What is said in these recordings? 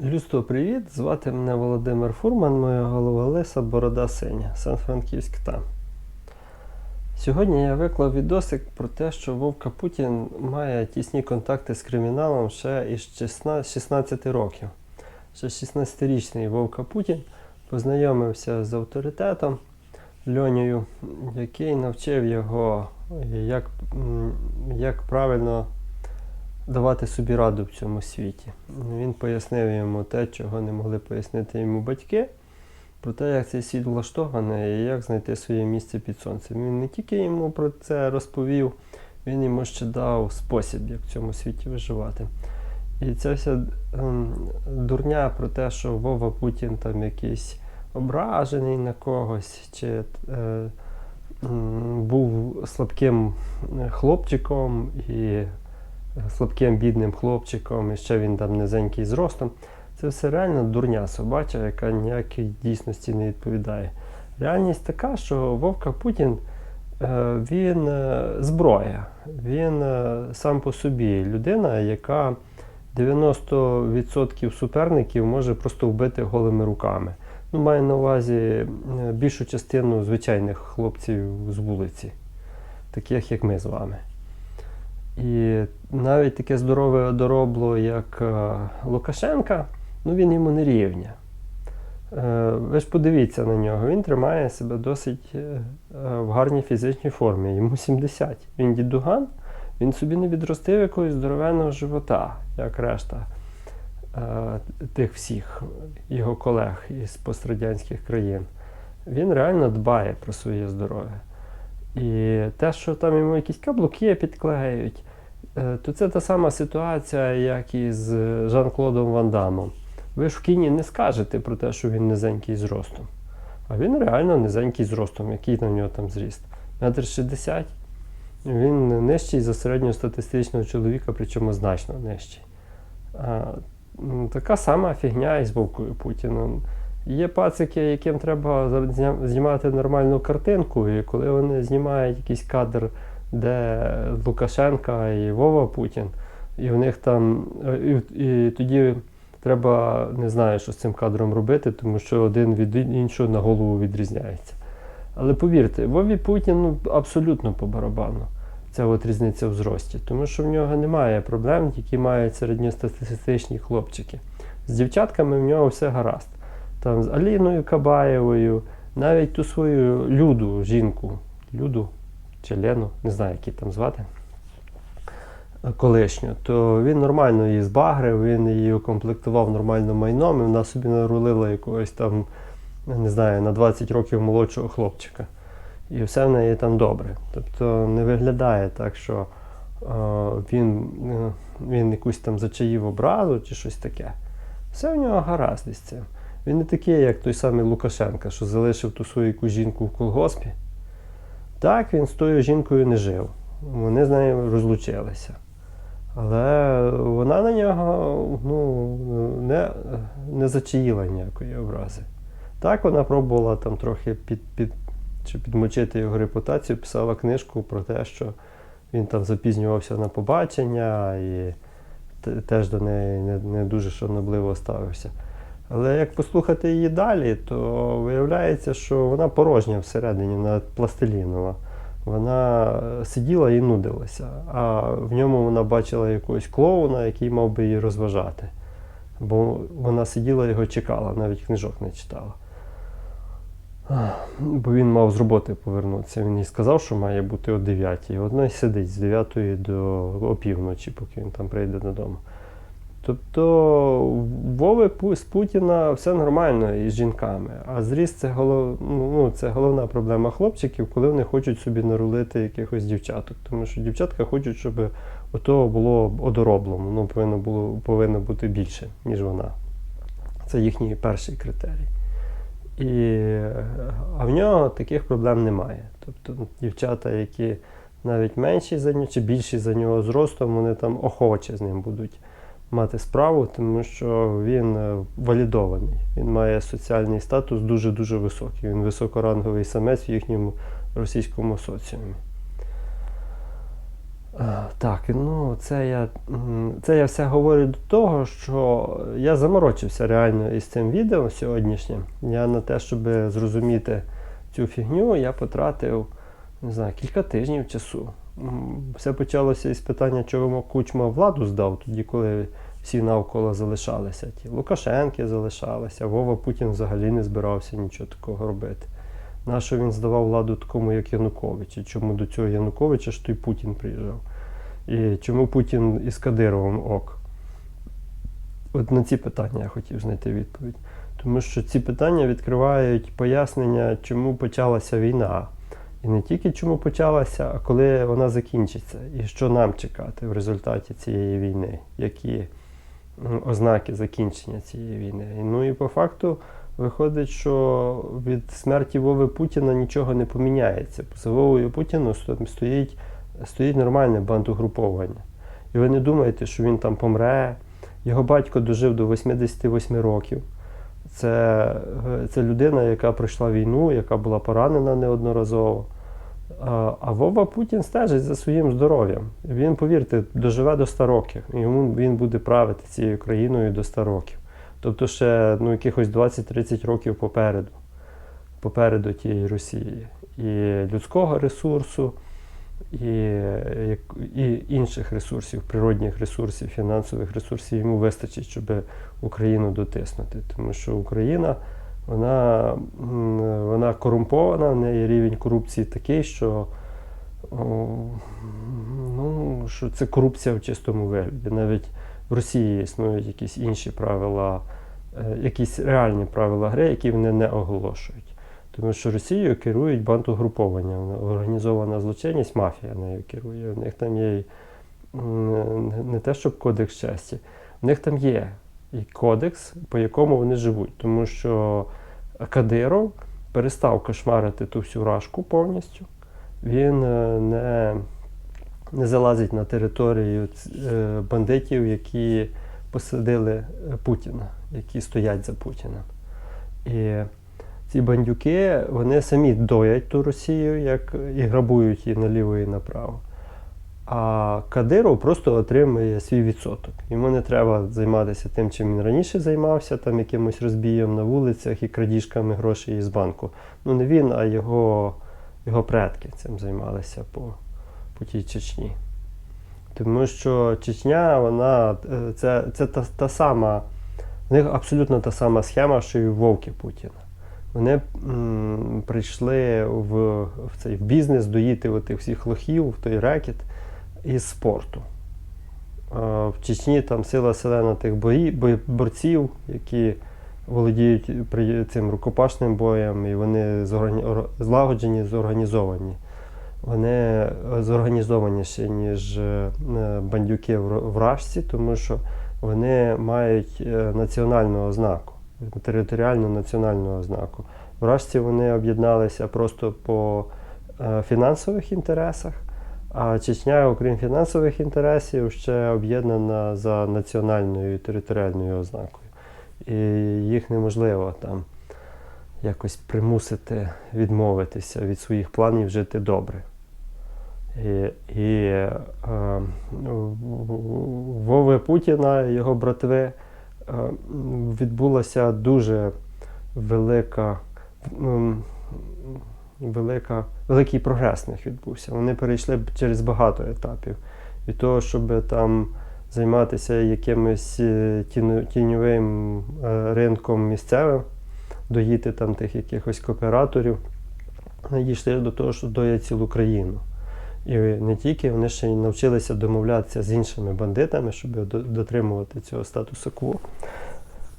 Людство, привіт! Звати мене Володимир Фурман, моя голова Лиса, Борода Синя, Сан-Франківськ там. Сьогодні я виклав відосик про те, що Вовка Путін має тісні контакти з криміналом ще із 16 16 років. Ще 16-річний Вовка Путін познайомився з авторитетом Льонею, який навчив його, як, як правильно давати собі раду в цьому світі. Він пояснив йому те, чого не могли пояснити йому батьки, про те, як цей світ влаштований і як знайти своє місце під сонцем. Він не тільки йому про це розповів, він йому ще дав спосіб, як в цьому світі виживати. І ця вся ем, дурня про те, що Вова Путін там якийсь ображений на когось, чи е, був слабким е, хлопчиком і слабким бідним хлопчиком, і ще він там низенький зростом. Це все реально дурня собача, яка ніякій дійсності не відповідає. Реальність така, що Вовка Путін е, він е, зброя, він е, сам по собі людина, яка 90% суперників може просто вбити голими руками. Ну, маю на увазі більшу частину звичайних хлопців з вулиці, таких як ми з вами. І навіть таке здорове одоробло, як е, Лукашенка, ну він йому не рівня. Е, ви ж подивіться на нього, він тримає себе досить е, в гарній фізичній формі. Йому 70. Він дідуган, він собі не відростив якогось здоровенного живота, як решта тих всіх його колег із пострадянських країн. Він реально дбає про своє здоров'я. І те, що там йому якісь каблуки підклеюють, то це та сама ситуація, як і з Жан-Клодом Ван Дамом. Ви ж в кіні не скажете про те, що він низенький зростом. А він реально низенький зростом, який на нього там зріст. Метр 60. Він нижчий за середньостатистичного чоловіка, причому значно нижчий. А, така сама фігня із Вовкою Путіном. Є пацики, яким треба знімати нормальну картинку, і коли вони знімають якийсь кадр, де Лукашенка і Вова Путін, і в них там. І, і тоді треба не знаю, що з цим кадром робити, тому що один від іншого на голову відрізняється. Але повірте, Вові Путін ну, абсолютно по барабану. Ця от різниця в зрості, тому що в нього немає проблем, які мають середньостатистичні хлопчики. З дівчатками в нього все гаразд там з Аліною Кабаєвою, навіть ту свою Люду, жінку, Люду чи Лену, не знаю, як її там звати, е, колишню, то він нормально її збагрив, він її укомплектував нормально майном, і вона собі нарулила якогось там, не знаю, на 20 років молодшого хлопчика. І все в неї там добре. Тобто не виглядає так, що е, він, е, він якусь там зачаїв образу чи щось таке. Все в нього гаразд із цим. Він не такий, як той самий Лукашенка, що залишив ту свою яку жінку в колгоспі. Так, він з тою жінкою не жив. Вони з нею розлучилися. Але вона на нього ну, не, не зачаїла ніякої образи. Так, вона пробувала там трохи під, під, чи підмочити його репутацію, писала книжку про те, що він там запізнювався на побачення і теж до неї не, не дуже шанобливо ставився. Але як послухати її далі, то виявляється, що вона порожня всередині, вона пластилінова. Вона е, сиділа і нудилася, а в ньому вона бачила якогось клоуна, який мав би її розважати. Бо вона сиділа його чекала, навіть книжок не читала. Бо він мав з роботи повернутися. Він їй сказав, що має бути о 9. І вона й сидить з 9 до опівночі, поки він там прийде додому. Тобто Вови з Путіна все нормально із жінками, а зріст це, голов... ну, це головна проблема хлопчиків, коли вони хочуть собі нарулити якихось дівчаток. Тому що дівчатка хочуть, щоб ото було одороблено, воно повинно, було, повинно бути більше, ніж вона. Це їхній перший критерій. І, а в нього таких проблем немає. Тобто ну, дівчата, які навіть менші за нього чи більші за нього зростом, вони там охоче з ним будуть мати справу, тому що він е, валідований. Він має соціальний статус дуже-дуже високий. Він високоранговий самець в їхньому російському соціумі. Так, ну це я, це я все говорю до того, що я заморочився реально із цим відео сьогоднішнім. Я на те, щоб зрозуміти цю фігню, я потратив не знаю, кілька тижнів часу. Все почалося із питання, чого Кучма владу здав, тоді, коли всі навколо залишалися. Ті Лукашенки залишалися, Вова Путін взагалі не збирався нічого такого робити. Нащо він здавав владу такому, як Янукович? Чому до цього Януковича ж той Путін приїжджав? І чому Путін із Кадировим ок? От на ці питання я хотів знайти відповідь. Тому що ці питання відкривають пояснення, чому почалася війна. І не тільки чому почалася, а коли вона закінчиться, і що нам чекати в результаті цієї війни, які ознаки закінчення цієї війни. Ну і по факту виходить, що від смерті Вови Путіна нічого не поміняється. За Вовою Путіну стоїть, стоїть нормальне бандугруповання. І ви не думаєте, що він там помре. Його батько дожив до 88 років. Це, е, це людина, яка пройшла війну, яка була поранена неодноразово. А, Вова Путін стежить за своїм здоров'ям. Він, повірте, доживе до 100 років. Йому він буде правити цією країною до 100 років. Тобто ще ну, якихось 20-30 років попереду, попереду тієї Росії. І людського ресурсу, і, і інших ресурсів, природних ресурсів, фінансових ресурсів йому вистачить, щоб Україну дотиснути. Тому що Україна вона, вона корумпована, в неї рівень корупції такий, що, ну, що це корупція в чистому вигляді. Навіть в Росії існують якісь інші правила, е, якісь реальні правила гри, які вони не оголошують. Тому що Росією керують бандугруповання, організована злочинність, мафія нею керує. У них там є не те, щоб кодекс честі, в них там є і кодекс, по якому вони живуть. Тому що Кадиров перестав кошмарити ту всю рашку повністю. Він е, не, не залазить на територію е, бандитів, які посадили е, Путіна, які стоять за Путіним. І ці бандюки вони самі доять ту Росію, як і грабують її наліво і направо. А Кадиров просто отримує свій відсоток. Йому не треба займатися тим, чим він раніше займався, там якимось розбієм на вулицях і крадіжками грошей із банку. Ну не він, а його, його предки цим займалися по, по тій Чечні. Тому що Чечня, вона е, це, це та, та сама, в них абсолютно та сама схема, що і Вовки Путіна. Вони м, прийшли в, в цей в бізнес доїти отих всіх лохів, в той рекет із спорту. В Чечні там сила селена тих бої, борців, які володіють цим рукопашним боєм, і вони злагоджені, зорганізовані. Вони е, зорганізованіші, ніж е, бандюки в Рашці, тому що вони мають е, національну ознаку, територіальну національну ознаку. В Рашці вони об'єдналися просто по е, фінансових інтересах, а Чечня, окрім фінансових інтересів, ще об'єднана за національною і територіальною ознакою. І їх неможливо там якось примусити відмовитися від своїх планів жити добре. І, і е, в- Вови Путіна і його братви е, відбулася дуже велика, м, велика, великий прогрес в них відбувся. Вони перейшли через багато етапів. Від того, щоб там займатися якимось е, тіньовим е, ринком місцевим, доїти там тих якихось кооператорів, дійшли до того, що доять цілу країну. І не тільки вони ще й навчилися домовлятися з іншими бандитами, щоб дотримувати цього статусу кво.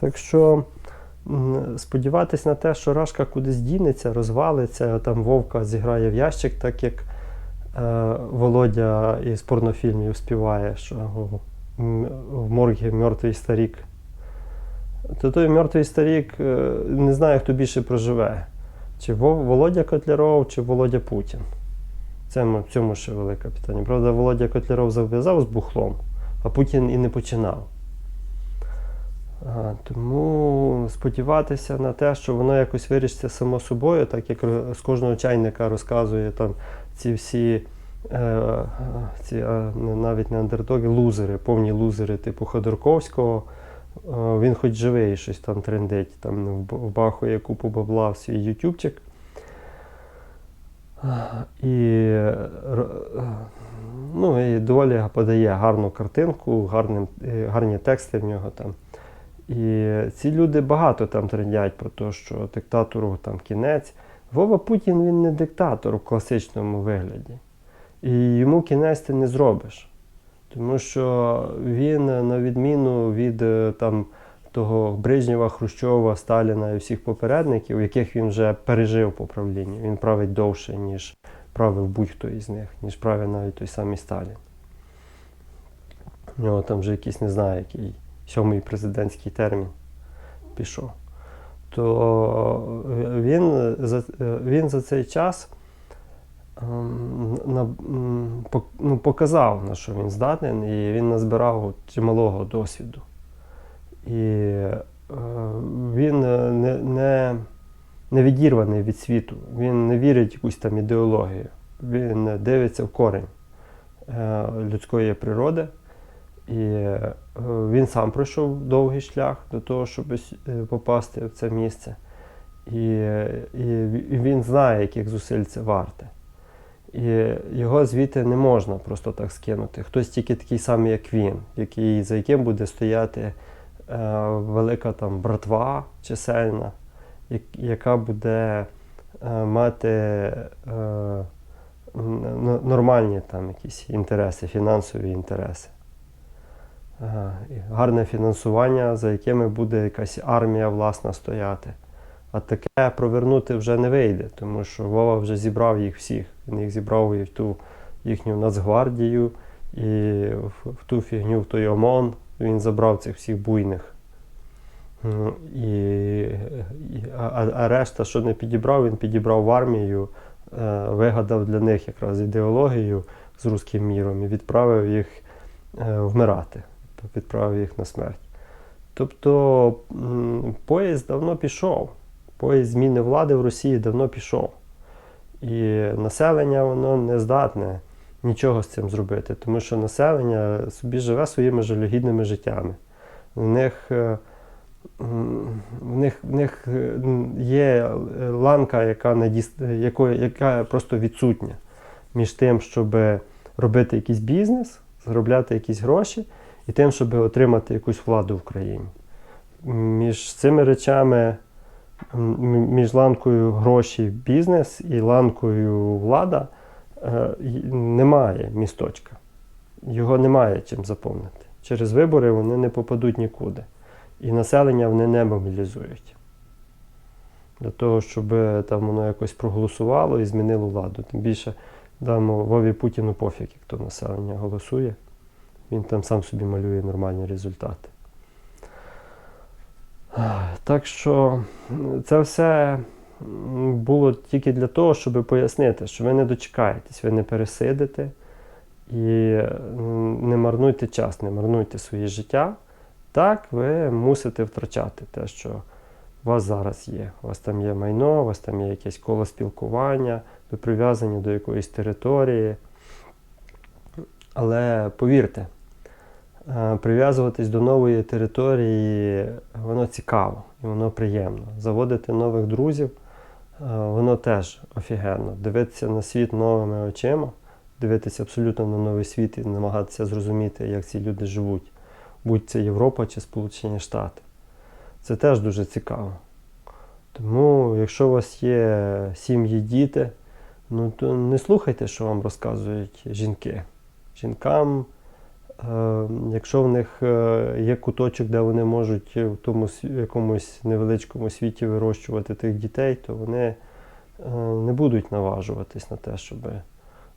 Так що сподіватись на те, що Рашка кудись дінеться, розвалиться, там Вовка зіграє в ящик, так як е, Володя із порнофільмів співає, що в моргі мертвий старік. То той мертвий старік е, не знає, хто більше проживе. Чи Володя Котляров, чи Володя Путін. Це в цьому ще велике питання. Правда, Володя Котляров зав'язав з бухлом, а Путін і не починав. Тому сподіватися на те, що воно якось вирішиться само собою, так як з кожного чайника розказує там ці всі е, ці е, навіть не андердоги, лузери, повні лузери, типу Ходорковського. Е, Він хоч живий, щось там трендить, там вбахує купу бабла в свій ютубчик. І, ну, і доволі подає гарну картинку, гарним, е, гарні тексти в нього там. І ці люди багато там трендять про те, що диктатору там кінець. Вова Путін він не диктатор в класичному вигляді. І йому кінець ти не зробиш. Тому що він, на відміну від е, там, того Брижнєва, Хрущова, Сталіна і всіх попередників, яких він вже пережив по правлінню, він править довше, ніж правив будь-хто із них, ніж правив навіть той самий Сталін. У нього там вже якийсь, не знаю, який сьомий президентський термін пішов. То е, він за, е, він за цей час ем, ну, показав, на що він здатен, і він назбирав чималого досвіду. І е, він не, не, не відірваний від світу, він не вірить в якусь там ідеологію. Він дивиться в корень людської природи. І е, він сам пройшов довгий шлях до того, щоб е, попасти в це місце. І, і він знає, яких зусиль це варте. І його звідти не можна просто так скинути. Хтось тільки такий самий, як він, який, за яким буде стояти е, велика там братва чисельна, як- яка буде е, мати е, нормальні там якісь інтереси, фінансові інтереси. Гарне фінансування, за якими буде якась армія власна стояти. А таке провернути вже не вийде, тому що Вова вже зібрав їх всіх. Він їх зібрав і в ту їхню Нацгвардію, і в, ту фігню, в той ОМОН. Він забрав цих всіх буйних. І, і, а, а решта, що не підібрав, він підібрав в армію, е, вигадав для них якраз ідеологію з руським міром і відправив їх е, вмирати, відправив їх на смерть. Тобто поїзд давно пішов. Поїзд зміни влади в Росії давно пішов. І населення воно не здатне нічого з цим зробити, тому що населення собі живе своїми жалюгідними життями. В них, е, в них, в них е, є ланка, яка, не якої, яка просто відсутня між тим, щоб робити якийсь бізнес, заробляти якісь гроші, і тим, щоб отримати якусь владу в країні. Між цими речами, між ланкою гроші бізнес і ланкою влада е, немає місточка. Його немає чим заповнити. Через вибори вони не попадуть нікуди. І населення вони не мобілізують. Для того, щоб там воно якось проголосувало і змінило владу. Тим більше дамо Вові Путіну пофіг, як то населення голосує. Він там сам собі малює нормальні результати. Так що це все було тільки для того, щоб пояснити, що ви не дочекаєтесь, ви не пересидите і не марнуйте час, не марнуйте своє життя. Так, ви мусите втрачати те, що у вас зараз є. У вас там є майно, у вас там є якесь коло спілкування, ви прив'язані до якоїсь території. Але повірте, прив'язуватись до нової території воно цікаво і воно приємно. Заводити нових друзів е, воно теж офігенно. Дивитися на світ новими очима, дивитися абсолютно на новий світ і намагатися зрозуміти, як ці люди живуть, будь це Європа чи Сполучені Штати. Це теж дуже цікаво. Тому, якщо у вас є сім'ї, діти, ну то не слухайте, що вам розказують жінки. Жінкам, е, якщо в них е, є куточок, де вони можуть в тому якомусь невеличкому світі вирощувати тих дітей, то вони е, не будуть наважуватись на те, щоб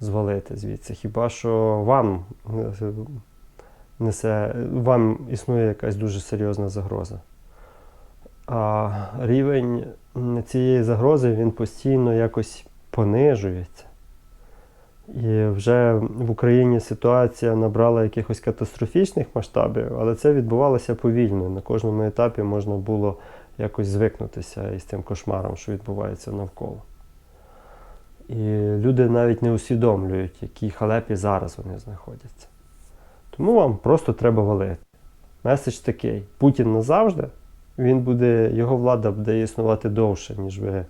звалити звідси. Хіба що вам е, несе, вам існує якась дуже серйозна загроза. А рівень цієї загрози він постійно якось понижується. І вже в Україні ситуація набрала якихось катастрофічних масштабів, але це відбувалося повільно. На кожному етапі можна було якось звикнутися із тим кошмаром, що відбувається навколо. І люди навіть не усвідомлюють, в якій халепі зараз вони знаходяться. Тому вам просто треба валити. Меседж такий: Путін назавжди, він буде, його влада буде існувати довше, ніж ви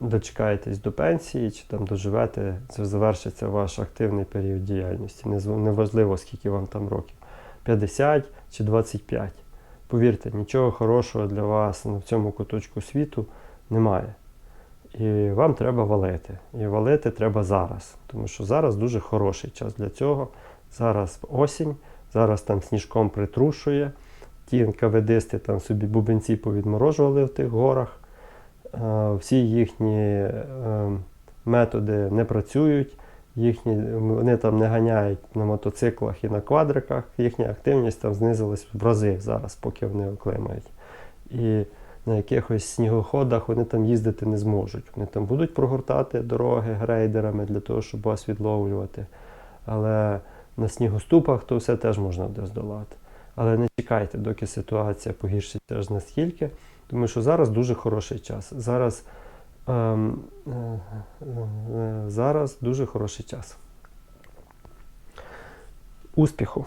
дочекаєтесь до пенсії, чи там доживете, це завершиться ваш активний період діяльності. Неважливо, скільки вам там років. 50 чи 25. Повірте, нічого хорошого для вас на цьому куточку світу немає. І вам треба валити. І валити треба зараз. Тому що зараз дуже хороший час для цього. Зараз осінь, зараз там сніжком притрушує. Ті НКВДисти там собі бубенці повідморожували в тих горах. Е, Всі їхні е, методи не працюють. Їхні, вони там не ганяють на мотоциклах і на квадриках. Їхня активність там знизилась в рази зараз, поки вони оклимають. І на якихось снігоходах вони там їздити не зможуть. Вони там будуть прогортати дороги грейдерами для того, щоб вас відловлювати. Але на снігоступах то все теж можна буде здолати. Але не чекайте, доки ситуація погіршиться аж наскільки, тому що зараз дуже хороший час. Зараз, ем, е, е, зараз дуже хороший час. Успіху!